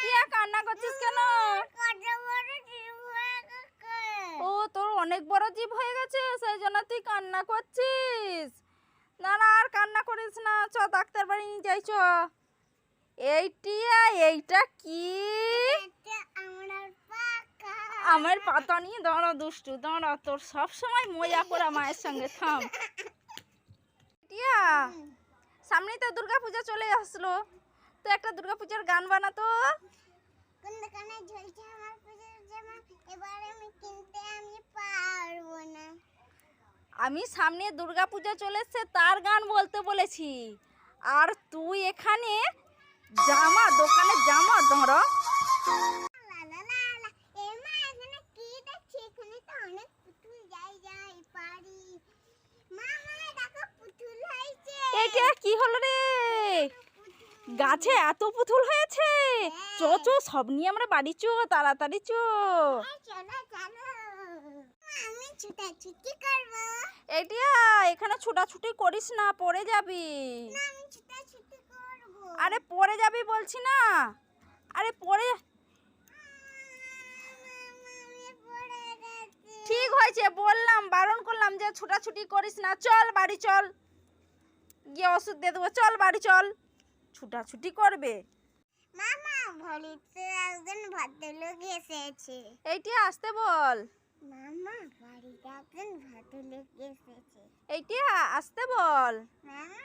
টিয়া কান্না করছিস কেন। ও, তোর অনেক বড় জীব হয়ে গেছে, সেই জন্য তুই কান্না করছিস না না, আর কান্না করিস না, চ ডাক্তার বাড়ি নিয়ে যাই, চ এই টিয়া এইটা কি। আমার পাতা নিয়ে দাঁড়া, দুষ্টু, দাঁড়া, তোর সব সময় মজা করা মায়ের সঙ্গে থাম টিয়া সামনেই তো দুর্গা পূজা চলে আসলো তো একটা দুর্গা পূজার গান বানাতো কোন দোকানে ঝুলছে আমার পুজোর জামা এবার আমি কিনতে আমি পারব না। আমি সামনে দুর্গা পূজা চলে এসছে তার গান বলতে বলেছি। আর তুই এখানে জামা দোকানে জামা দাঁড়া লা লা লা লা এ মা এখানে কি দেখছি এখানে তো অনেক পুতুল যাই যাই পারি মা মা দেখো পুতুল হয়েছে এইটা কি হলো রে গাছে এত পুতুল হয়েছে। চো চো সব নিয়ে আমরা বাড়ি চো তাড়াতাড়ি চো। এখানে ছোটাছুটি করিস না পড়ে যাবি। আরে পড়ে যাবি বলছি না। আরে পড়ে গেছি ঠিক হয়েছে বললাম বারণ করলাম যে ছোটাছুটি করিস না। চল বাড়ি চল। গিয়ে ওষুধ দিয়ে দেবো। চল বাড়ি চল। ছুটাছুটি করবে? মামা বাড়িতে একজন ভদ্রলোক এসেছে। এইটি আসতে বল। মামা বাড়িতে একজন ভদ্রলোক এসেছে। এইটি আসতে বল। মামা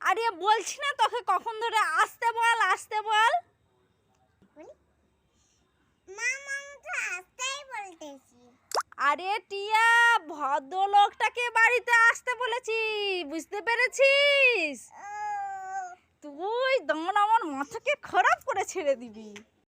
আরে বলছি না তোকে কখন ধরে আসতে বল আসতে বল বলি মামা আমি তো আসতেই বলতেছি আরে টিয়া ভদ্রলোকটাকে বাড়িতে আসতে বলেছি বুঝতে পেরেছিস? তুই দমন আমার মাথাকে খারাপ করে ছেড়ে দিবি।